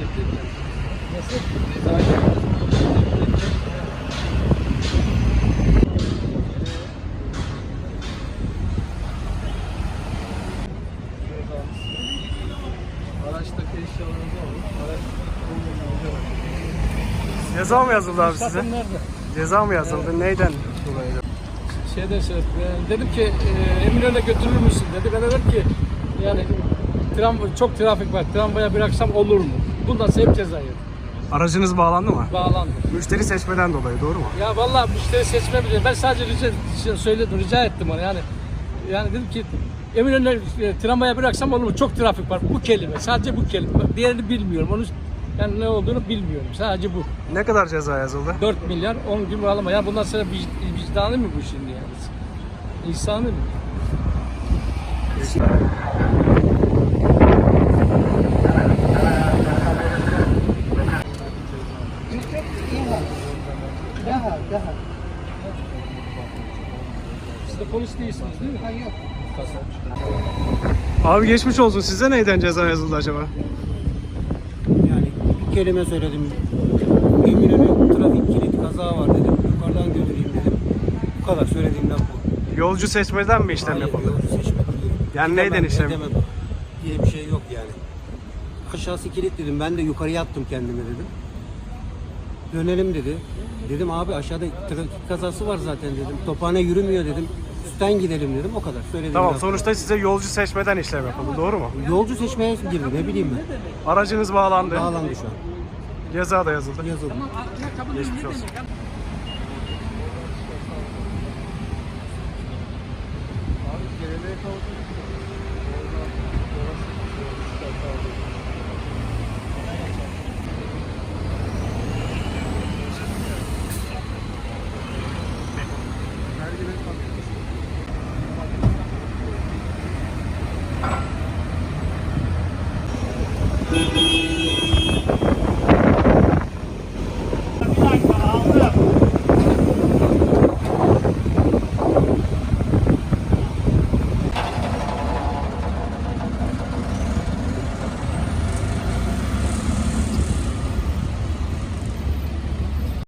Nasıl? Araçtaki eşyalarınızı alın. Araç Ceza mı yazıldı abi size? Sakın nerede? Ceza mı yazıldı? Evet. Neyden dolayı? Şey de dedim ki e, Eminönü'ne götürür müsün dedi. Ben dedim ki yani tram, çok trafik var. Tramvaya bir akşam olur mu? Bundan sebep ceza yedim. Aracınız bağlandı mı? Bağlandı. Müşteri seçmeden dolayı doğru mu? Ya vallahi müşteri seçme bile. Ben sadece rica, şey söyledim, rica ettim ona yani. Yani dedim ki Eminönü'ne e, tramvaya bıraksam olur mu? Çok trafik var. Bu kelime. Sadece bu kelime. Diğerini bilmiyorum. Onu yani ne olduğunu bilmiyorum. Sadece bu. Ne kadar ceza yazıldı? 4 milyar 10 gün bağlama. Ya bundan sonra vic- vicdanı mı bu şimdi yani? İnsanı mı? Siz de polis değilsiniz değil mi? Hayır. Abi geçmiş olsun. Size neyden ceza yazıldı acaba? Yani bir kelime söyledim. Eminönü trafik kilit kaza var dedim. Yukarıdan götüreyim dedim. Bu kadar söylediğimden bu. Yolcu seçmeden mi işlem Hayır, yapıldı? yolcu diyorum. Yani neyden işlem? edemem diye bir şey yok yani. Aşağısı kilit dedim. Ben de yukarıya attım kendimi dedim dönelim dedi. Dedim abi aşağıda trafik kazası var zaten dedim. Tophane yürümüyor dedim. Üstten gidelim dedim o kadar. Söyledim Tamam biraz. sonuçta size yolcu seçmeden işlem yapıldı doğru mu? Yolcu seçmeye girdi ne bileyim ben. Aracınız bağlandı. Bağlandı şu an. Ceza da yazıldı. Yazıldı. Geçmiş olsun. Abi geriye kaldı.